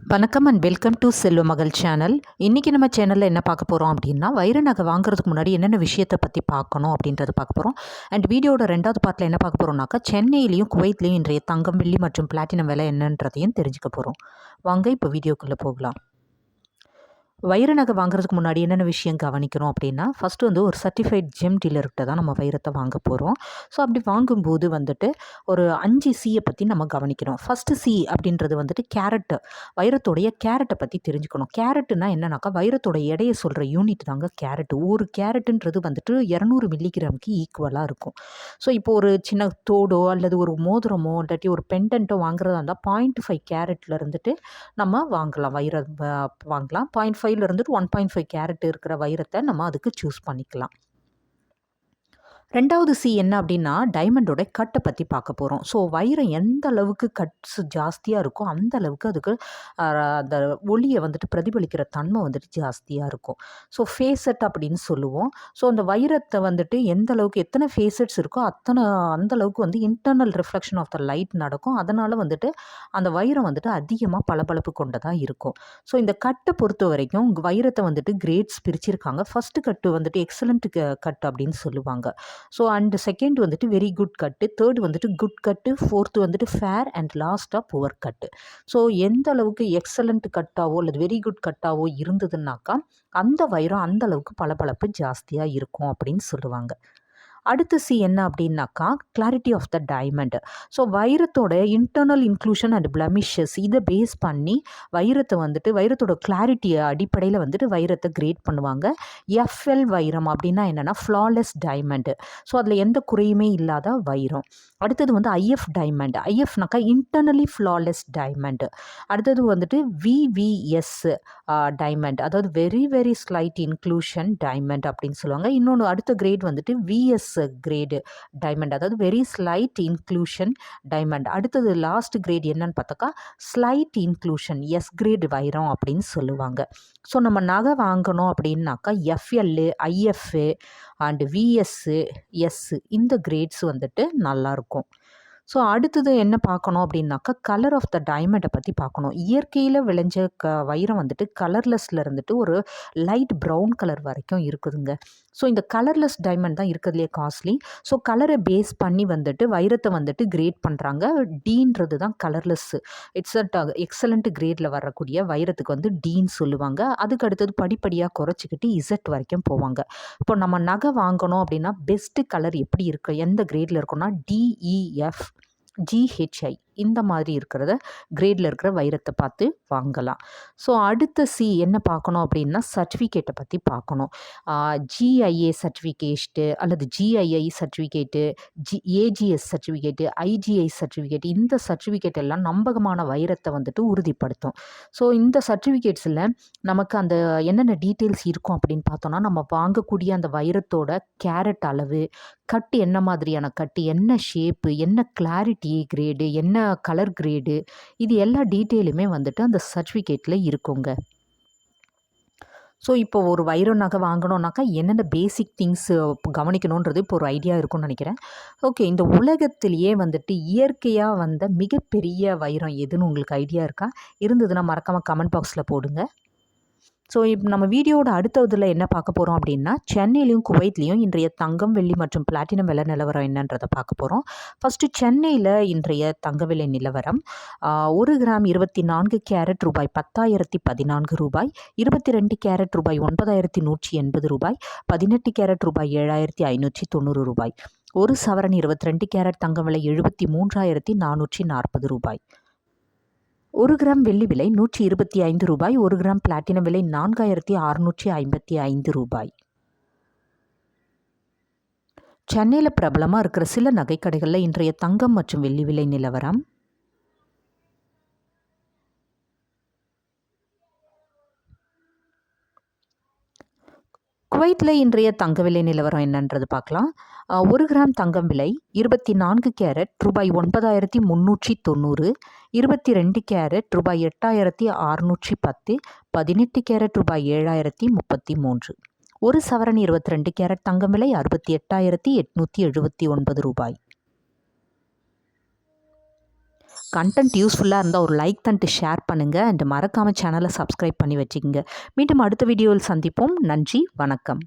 வணக்கம் and welcome to செல்வ மகள் சேனல் இன்றைக்கி நம்ம சேனலில் என்ன பார்க்க போகிறோம் அப்படின்னா வைர நகை வாங்குறதுக்கு முன்னாடி என்னென்ன விஷயத்தை பற்றி பார்க்கணும் அப்படின்றத பார்க்க போகிறோம் அண்ட் வீடியோட ரெண்டாவது பார்ட்டில் என்ன பார்க்க போகிறோம்னாக்கா சென்னையிலையும் குவைத்லேயும் இன்றைய தங்கம் வெள்ளி மற்றும் பிளாட்டினம் விலை என்னன்றதையும் தெரிஞ்சுக்க போகிறோம் வாங்க இப்போ வீடியோக்குள்ளே போகலாம். வைர நகை வாங்குறதுக்கு முன்னாடி என்னென்ன விஷயம் கவனிக்கணும் அப்படின்னா ஃபஸ்ட்டு வந்து ஒரு சர்டிஃபைட் ஜெம் டீலர்கிட்ட தான் நம்ம வைரத்தை வாங்க போகிறோம் ஸோ அப்படி வாங்கும்போது வந்துட்டு ஒரு அஞ்சு சியை பற்றி நம்ம கவனிக்கணும். ஃபஸ்ட்டு சி அப்படின்றது வந்துட்டு கேரட்டு வைரத்தோடைய கேரட்டை பற்றி தெரிஞ்சுக்கணும். கேரட்டுனா என்னன்னாக்கா வைரத்தோட எடையை சொல்கிற யூனிட் தாங்க கேரட்டு ஒரு கேரட்டுன்றது வந்துட்டு இரநூறு மில்லிகிராமுக்கு ஈக்குவலாக இருக்கும். ஸோ இப்போ ஒரு சின்ன தோடோ அல்லது ஒரு மோதிரமோ இல்லாட்டி ஒரு பெண்டன்ட்டோ வாங்குறதா இருந்தால் பாயிண்ட் ஃபைவ் கேரட்டில் இருந்துட்டு நம்ம வாங்கலாம். வைர வாங்கலாம். பாயிண்ட் ஃபைவ் இருந்துட்டு ஒன் பாயிண்ட் ஃபைவ் கேரட் இருக்கிற வைரத்தை நம்ம அதுக்கு சூஸ் பண்ணிக்கலாம். ரெண்டாவது சி என்ன அப்படின்னா டைமண்டோட கட்டை பற்றி பார்க்க போகிறோம் ஸோ வைரம் எந்த அளவுக்கு கட்ஸ் ஜாஸ்தியாக இருக்கோ அந்த அளவுக்கு அதுக்கு அந்த ஒளியை வந்துட்டு பிரதிபலிக்கிற தன்மை வந்துட்டு ஜாஸ்தியாக இருக்கும். ஸோ ஃபேஸட் அப்படின்னு சொல்லுவோம். ஸோ அந்த வைரத்தை வந்துட்டு எந்த அளவுக்கு எத்தனை ஃபேஸட்ஸ் இருக்கோ அத்தனை அந்த அளவுக்கு வந்து internal reflection of the light நடக்கும். அதனால் வந்துட்டு அந்த வைரம் வந்துட்டு அதிகமாக பளபளப்பு கொண்டதாக இருக்கும். ஸோ இந்த கட்டை பொறுத்த வரைக்கும் வைரத்தை வந்துட்டு கிரேட்ஸ் பிரிச்சிருக்காங்க. ஃபஸ்ட்டு கட்டு வந்துட்டு எக்ஸலண்ட் கட் அப்படின்னு சொல்லுவாங்க. ஸோ அண்ட் செகண்ட் வந்துட்டு வெரி குட் கட்டு தேர்ட் வந்துட்டு குட் கட்டு ஃபோர்த்து வந்துட்டு ஃபேர் அண்ட் லாஸ்ட்டாக புவர் கட்டு ஸோ எந்த அளவுக்கு எக்ஸலண்ட் கட்டாவோ அல்லது வெரி குட் கட்டாவோ இருந்ததுன்னாக்கா அந்த வைரம் அந்த அளவுக்கு பளபளப்பு ஜாஸ்தியாக இருக்கும் அப்படின்னு சொல்லுவாங்க. அடுத்த சி என்ன அப்படின்னாக்கா clarity of the diamond so வைரத்தோட internal inclusion and blemishes இதை பேஸ் பண்ணி வைரத்தை வந்துட்டு வைரத்தோட கிளாரிட்டியை அடிப்படையில் வந்துட்டு வைரத்தை கிரேட் பண்ணுவாங்க. எஃப்எல் வைரம் அப்படின்னா என்னென்னா ஃப்ளாலெஸ் டைமண்டு ஸோ அதில் எந்த குறையுமே இல்லாத வைரம். அடுத்தது வந்து ஐஎஃப் டைமண்ட் ஐஎஃப்னாக்கா இன்டர்னலி ஃப்ளாலெஸ் டைமண்டு அடுத்தது வந்துட்டு விவிஎஸ் டைமண்ட் அதாவது very very slight inclusion diamond அப்படின்னு சொல்லுவாங்க. இன்னொன்று அடுத்த கிரேட் வந்துட்டு விஎஸ் கிரேடு டைமண்ட் அதாவது வெரி ஸ்லைட் இன்க்ளூஷன் டைமண்ட் அடுத்தது லாஸ்ட் கிரேட் என்னன்னு பார்த்தாக்கா ஸ்லைட் இன்க்ளூஷன் எஸ் கிரேட் வைரம் அப்படின்னு சொல்லுவாங்க. ஸோ நம்ம நகை வாங்கணும் அப்படின்னாக்கா FL IFA and VS S இந்த கிரேட்ஸ் வந்துட்டு நல்லாயிருக்கும் ஸோ அடுத்தது என்ன பார்க்கணும் அப்படின்னாக்கா கலர் ஆஃப் த டைமண்டை பற்றி பார்க்கணும். இயற்கையில் விளைஞ்ச க வைரம் வந்துட்டு கலர்லெஸ்ல இருந்துட்டு ஒரு லைட் ப்ரௌன் கலர் வரைக்கும் இருக்குதுங்க. ஸோ இந்த கலர்லெஸ் டைமண்ட் தான் இருக்கிறதுலே காஸ்ட்லி ஸோ கலரை பேஸ் பண்ணி வந்துட்டு வைரத்தை வந்துட்டு கிரேட் பண்ணுறாங்க டீன்றது தான் கலர்லெஸ் இட்ஸ் அட் எக்ஸலண்ட் கிரேடில் வரக்கூடிய வைரத்துக்கு வந்து டீன் சொல்லுவாங்க. அதுக்கு அடுத்தது படிப்படியாக குறைச்சிக்கிட்டு இசட் வரைக்கும் போவாங்க. இப்போ நம்ம நகை வாங்கணும் அப்படின்னா பெஸ்ட்டு கலர் எப்படி இருக்கு? எந்த கிரேடில் இருக்குன்னா டிஇஎஃப் ಜಿಹೆಚ್ಐ இந்த மாதிரி இருக்கிறத கிரேடில் இருக்கிற வைரத்தை பார்த்து வாங்கலாம். ஸோ அடுத்த சி என்ன பார்க்கணும் அப்படின்னா சர்டிஃபிகேட்டை பற்றி பார்க்கணும். ஜிஐஏ சர்டிஃபிகேட்டு அல்லது GII certificate G AGS certificate IGI certificate இந்த சர்டிஃபிகேட் எல்லாம் நம்பகமான வைரத்தை வந்துட்டு உறுதிப்படுத்தும். ஸோ இந்த சர்டிஃபிகேட்ஸில் நமக்கு அந்த என்னென்ன டீட்டெயில்ஸ் இருக்கும் அப்படின்னு பார்த்தோன்னா நம்ம வாங்கக்கூடிய அந்த வைரத்தோட கேரட் அளவு கட்டு என்ன மாதிரியான கட்டு என்ன ஷேப்பு என்ன கிளாரிட்டி கிரேடு என்ன கலர் கிரேடு இது எல்லா டீட்டெயிலுமே வந்துட்டு அந்த சர்டிஃபிகேட்டில் இருக்குங்க. ஸோ இப்போ ஒரு வைர நகை வாங்கணுன்னாக்கா என்னென்ன பேசிக் திங்ஸ் கவனிக்கணுன்றது இப்போ ஒரு ஐடியா இருக்கும்னு நினைக்கிறேன். ஓகே இந்த உலகத்திலேயே வந்துட்டு இயற்கையாக வந்த மிகப்பெரிய வைரம் எதுன்னு உங்களுக்கு ஐடியா இருக்கா? இருந்ததுன்னா மறக்காமல் கமெண்ட் பாக்ஸில் போடுங்க. ஸோ இப்போ நம்ம வீடியோட அடுத்த இதில் என்ன பார்க்க போகிறோம் அப்படின்னா சென்னையிலையும் குவைத்லேயும் இன்றைய தங்கம் வெள்ளி மற்றும் பிளாட்டினம் விலை நிலவரம் என்னன்றதை பார்க்க போகிறோம் ஃபஸ்ட்டு சென்னையில் இன்றைய தங்க விலை நிலவரம் ஒரு கிராம் இருபத்தி நான்கு கேரட் ரூபாய் பத்தாயிரத்தி பதினான்கு ரூபாய் இருபத்தி ரெண்டு கேரட் ரூபாய் ஒன்பதாயிரத்தி நூற்றி எண்பது ரூபாய் பதினெட்டு கேரட் ரூபாய் ஏழாயிரத்தி ஐநூற்றி தொண்ணூறு ரூபாய். ஒரு சவரன் இருபத்தி ரெண்டு கேரட் தங்கம் விலை எழுபத்தி மூன்றாயிரத்தி நானூற்றி நாற்பது ரூபாய். ஒரு கிராம் வெள்ளி விலை நூற்றி இருபத்தி ஐந்து ரூபாய் ஒரு கிராம் பிளாட்டினம் விலை நான்காயிரத்தி அறுநூற்றி ஐம்பத்தி ஐந்து ரூபாய். சென்னையில் பிரபலமாக இருக்கிற சில நகைக்கடைகளில் இன்றைய தங்கம் மற்றும் வெள்ளி விலை நிலவரம். குவைத்தில் இன்றைய தங்க விலை நிலவரம் என்னன்றது பார்க்கலாம். ஒரு கிராம் தங்கம் விலை இருபத்தி நான்கு கேரட் ரூபாய் ஒன்பதாயிரத்தி முந்நூற்றி தொண்ணூறு இருபத்தி ரெண்டு கேரட் ரூபாய் எட்டாயிரத்தி அறுநூற்றி பத்து பதினெட்டு கேரட் ரூபாய் ஏழாயிரத்தி முப்பத்தி மூன்று. ஒரு சவரன் இருபத்தி ரெண்டு கேரட் தங்கம் விலை அறுபத்தி எட்டாயிரத்தி எட்நூற்றி எழுபத்தி ஒன்பது ரூபாய். கண்டென்ட் யூஸ்ஃபுல்லாக இருந்தால் ஒரு லைக் தண்ட்டு ஷேர் பண்ணுங்கள் அண்ட் மறக்காமல் சேனலை சப்ஸ்கிரைப் பண்ணி வச்சுக்கோங்க. மீண்டும் அடுத்த வீடியோவில் சந்திப்போம். நன்றி வணக்கம்.